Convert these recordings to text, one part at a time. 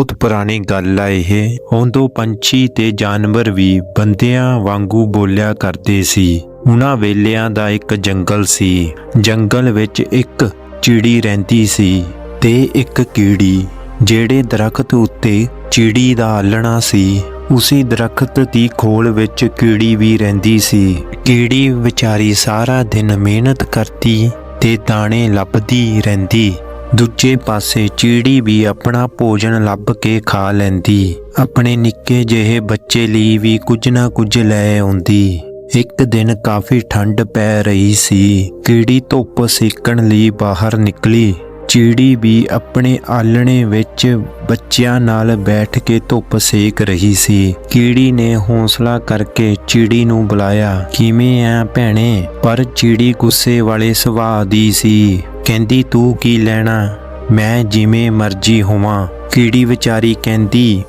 ਬਹੁਤ ਪੁਰਾਣੀ ਗੱਲ ਆ ਇਹ। ਉਦੋਂ ਪੰਛੀ ਤੇ ਜਾਨਵਰ ਵੀ ਬੰਦਿਆਂ ਵਾਂਗੂ ਬੋਲਿਆ ਕਰਦੇ ਸੀ। ਉਹਨਾਂ ਵੇਲਿਆਂ ਦਾ ਇੱਕ ਜੰਗਲ ਸੀ। ਜੰਗਲ ਵਿੱਚ ਇੱਕ ਚਿੜੀ ਰਹਿੰਦੀ ਸੀ ਤੇ ਇੱਕ ਕੀੜੀ, ਜਿਹੜੇ ਦਰਖਤ ਉੱਤੇ ਚਿੜੀ ਦਾ ਆਲਣਾ ਸੀ। ਉਸੇ ਦਰਖਤ ਦੀ ਖੋਲ ਵਿੱਚ ਕੀੜੀ ਵੀ ਰਹਿੰਦੀ ਸੀ। ਕੀੜੀ ਵਿਚਾਰੀ ਸਾਰਾ ਦਿਨ ਮਿਹਨਤ ਕਰਦੀ ਤੇ ਦਾਣੇ ਲੱਭਦੀ ਰਹਿੰਦੀ। ਦੂਜੇ ਪਾਸੇ ਚਿੜੀ ਵੀ ਆਪਣਾ ਭੋਜਨ ਲੱਭ ਕੇ ਖਾ ਲੈਂਦੀ। ਆਪਣੇ ਨਿੱਕੇ ਜਿਹੇ ਬੱਚੇ ਲਈ ਵੀ ਕੁਝ ਨਾ ਕੁਝ ਲੈ ਆਉਂਦੀ। ਇੱਕ ਦਿਨ ਕਾਫੀ ਠੰਡ ਪੈ ਰਹੀ ਸੀ। ਕੀੜੀ ਧੁੱਪ ਸੇਕਣ ਲਈ ਬਾਹਰ ਨਿਕਲੀ। ਚਿੜੀ ਵੀ ਆਪਣੇ ਆਲਣੇ ਵਿੱਚ ਬੱਚਿਆਂ ਨਾਲ ਬੈਠ ਕੇ ਧੁੱਪ ਸੇਕ ਰਹੀ ਸੀ। ਕੀੜੀ ਨੇ ਹੌਸਲਾ ਕਰਕੇ ਚਿੜੀ ਨੂੰ ਬੁਲਾਇਆ, ਕਿਵੇਂ ਆ ਭੈਣੇ? ਪਰ ਚਿੜੀ ਗੁੱਸੇ ਵਾਲੇ ਸੁਭਾਅ ਦੀ ਸੀ। ਕਹਿੰਦੀ, ਤੂੰ ਕੀ ਲੈਣਾ? ਮੈਂ ਜਿਵੇਂ ਮਰਜ਼ੀ ਹੋਵਾਂ। ਕੀੜੀ ਵਿਚਾਰੀ ਕਹਿੰਦੀ,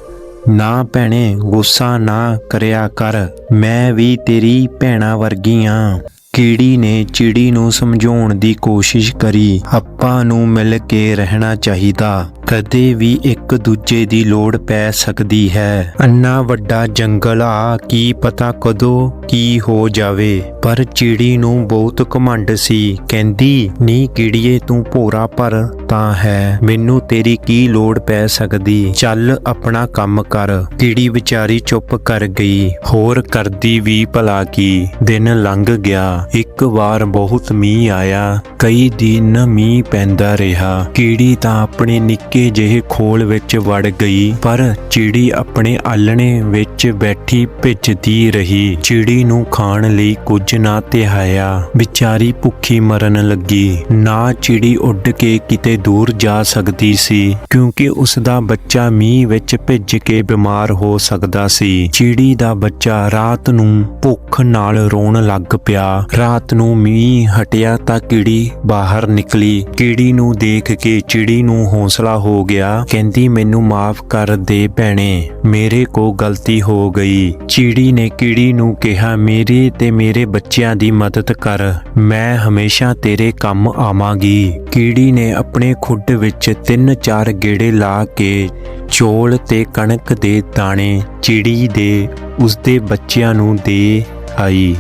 ਨਾ ਭੈਣੇ, ਗੁੱਸਾ ਨਾ ਕਰਿਆ ਕਰ। ਮੈਂ ਵੀ ਤੇਰੀ ਭੈਣਾ ਵਰਗੀ ਆ। ਕੀੜੀ ਨੇ ਚਿੜੀ ਨੂੰ ਸਮਝਾਉਣ ਦੀ ਕੋਸ਼ਿਸ਼ ਕਰੀ। ਆਪਾਂ ਨੂੰ ਮਿਲ ਕੇ ਰਹਿਣਾ ਚਾਹੀਦਾ। ਕਦੇ ਵੀ ਇੱਕ ਦੂਜੇ ਦੀ ਲੋੜ ਪੈ ਸਕਦੀ ਹੈ। ਅੰਨਾ ਵੱਡਾ ਜੰਗਲ, ਆ ਕੀ ਪਤਾ ਕਦੋਂ ਕੀ ਹੋ ਜਾਵੇ। ਪਰ ਚਿੜੀ ਨੂੰ ਬਹੁਤ ਘਮੰਡ ਸੀ, ਕਹਿੰਦੀ, ਨੀ ਕੀੜੀਏ, ਤੂੰ ਭੋਰਾ ਪਰ ਤਾਂ ਹੈ। ਮੈਨੂੰ ਤੇਰੀ ਕੀ ਲੋੜ ਪੈ ਸਕਦੀ? ਚੱਲ ਆਪਣਾ ਕੰਮ ਕਰ। ਕੀੜੀ ਵਿਚਾਰੀ ਚੁੱਪ ਕਰ ਗਈ। ਹੋਰ ਕਰਦੀ ਵੀ ਭਲਾ ਕੀ। ਦਿਨ ਲੰਘ ਗਿਆ। ਇੱਕ ਵਾਰ ਬਹੁਤ ਮੀਂਹ ਆਇਆ। ਕਈ ਦਿਨ ਮੀਂਹ ਪੈਂਦਾ ਰਿਹਾ। ਕੀੜੀ ਤਾਂ ਆਪਣੇ ਨਿੱਕੇ ਜਿਹੇ ਖੋਲ ਵਿੱਚ ਵੜ ਗਈ, ਪਰ ਚਿੜੀ ਆਪਣੇ ਆਲਣੇ ਵਿੱਚ ਬੈਠੀ ਭਿੱਜਦੀ ਰਹੀ। ਚਿੜੀ ਨੂੰ ਖਾਣ ਲਈ ਕੁਝ ਨਾ ਤਿਹਾਇਆ। ਵਿਚਾਰੀ ਭੁੱਖੀ ਮਰਨ ਲੱਗੀ। ਨਾ ਚਿੜੀ ਉੱਡ ਕੇ ਕਿਤੇ ਦੂਰ ਜਾ ਸਕਦੀ ਸੀ, ਕਿਉਂਕਿ ਉਸ ਦਾ ਬੱਚਾ ਮੀਂਹ ਵਿੱਚ ਭਿੱਜ ਕੇ ਬਿਮਾਰ ਹੋ ਸਕਦਾ ਸੀ। ਚਿੜੀ ਦਾ ਬੱਚਾ ਰਾਤ ਨੂੰ ਭੁੱਖ ਨਾਲ ਰੋਣ ਲੱਗ ਪਿਆ। ਰਾਤ ਨੂੰ ਮੀਂਹ ਹਟਿਆ ਤਾਂ ਕੀੜੀ ਬਾਹਰ ਨਿਕਲੀ। ਕੀੜੀ ਨੂੰ ਦੇਖ ਕੇ ਚਿੜੀ ਨੂੰ ਹੌਸਲਾ ਹੋ ਹੋ ਗਿਆ। ਕਹਿੰਦੀ, ਮੈਨੂੰ ਮਾਫ ਕਰ ਦੇ ਭੈਣੇ। ਮੇਰੇ ਕੋ ਗਲਤੀ ਹੋ ਗਈ। ਚਿੜੀ ਨੇ ਕੀੜੀ ਨੂੰ ਕਿਹਾ, ਮੇਰੇ ਤੇ ਮੇਰੇ ਬੱਚਿਆਂ ਦੀ ਮਦਦ ਕਰ। ਮੈਂ ਹਮੇਸ਼ਾ ਤੇਰੇ ਕੰਮ ਆਵਾਂਗੀ। ਕੀੜੀ ਨੇ ਆਪਣੇ ਖੁੱਡ ਵਿੱਚ ਤਿੰਨ ਚਾਰ ਗੇੜੇ ਲਾ ਕੇ ਚੋਲ ਤੇ ਕਣਕ ਦੇ ਦਾਣੇ ਚਿੜੀ ਦੇ ਉਸਦੇ ਬੱਚਿਆਂ ਨੂੰ ਦੇ ਆਈ।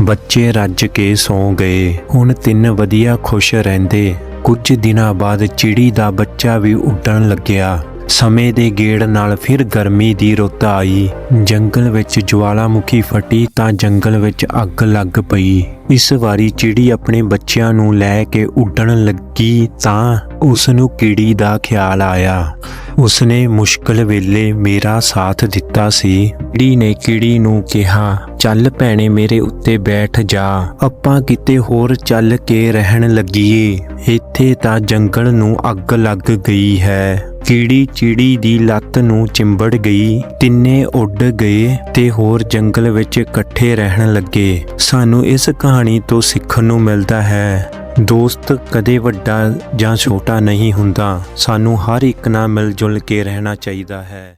ਬੱਚੇ ਰੱਜ ਕੇ ਸੌਂ ਗਏ। ਹੁਣ ਤਿੰਨ ਵਧੀਆ ਖੁਸ਼ ਰਹਿੰਦੇ। ਕੁਝ ਦਿਨਾਂ ਬਾਅਦ ਚਿੜੀ ਦਾ ਬੱਚਾ ਵੀ ਉੱਡਣ ਲੱਗਿਆ। ਸਮੇਂ ਦੇ ਗੇੜ ਨਾਲ ਫਿਰ ਗਰਮੀ ਦੀ ਰੁੱਤ ਆਈ। ਜੰਗਲ ਵਿੱਚ ਜਵਾਲਾਮੁਖੀ ਫਟੀ ਤਾਂ ਜੰਗਲ ਵਿੱਚ ਅੱਗ ਲੱਗ ਪਈ। ਇਸ ਵਾਰੀ ਚਿੜੀ ਆਪਣੇ ਬੱਚਿਆਂ ਨੂੰ ਲੈ ਕੇ ਉੱਡਣ ਲੱਗੀ ਤਾਂ ਉਸ ਨੂੰ ਕੀੜੀ ਦਾ ਖਿਆਲ ਆਇਆ। ਉਸਨੇ ਮੁਸ਼ਕਲ ਵੇਲੇ ਮੇਰਾ ਸਾਥ ਦਿੱਤਾ ਸੀ। ਕੀੜੀ ਨੇ ਕੀੜੀ ਨੂੰ ਕਿਹਾ, ਚੱਲ ਭੈਣੇ ਮੇਰੇ ਉੱਤੇ ਬੈਠ ਜਾ। ਆਪਾਂ ਕਿਤੇ ਹੋਰ ਚੱਲ ਕੇ ਰਹਿਣ ਲੱਗੀਏ। ਇੱਥੇ ਤਾਂ ਜੰਗਲ ਨੂੰ ਅੱਗ ਲੱਗ ਗਈ ਹੈ। ਕੀੜੀ ਚਿੜੀ ਦੀ ਲੱਤ ਨੂੰ ਚਿੰਬੜ ਗਈ। ਤਿੰਨੇ ਉੱਡ ਗਏ ਤੇ ਹੋਰ ਜੰਗਲ ਵਿੱਚ ਇਕੱਠੇ ਰਹਿਣ ਲੱਗੇ। ਸਾਨੂੰ ਇਸ ਕਹਾਣੀ ਤੋਂ ਸਿੱਖਣ ਨੂੰ ਮਿਲਦਾ ਹੈ। ਦੋਸਤ, ਕਦੇ ਵੱਡਾ ਜਾਂ ਛੋਟਾ ਨਹੀਂ ਹੁੰਦਾ। ਸਾਨੂੰ ਹਰ ਇੱਕ ਨਾਲ ਮਿਲ ਜੁਲ ਕੇ ਰਹਿਣਾ ਚਾਹੀਦਾ ਹੈ।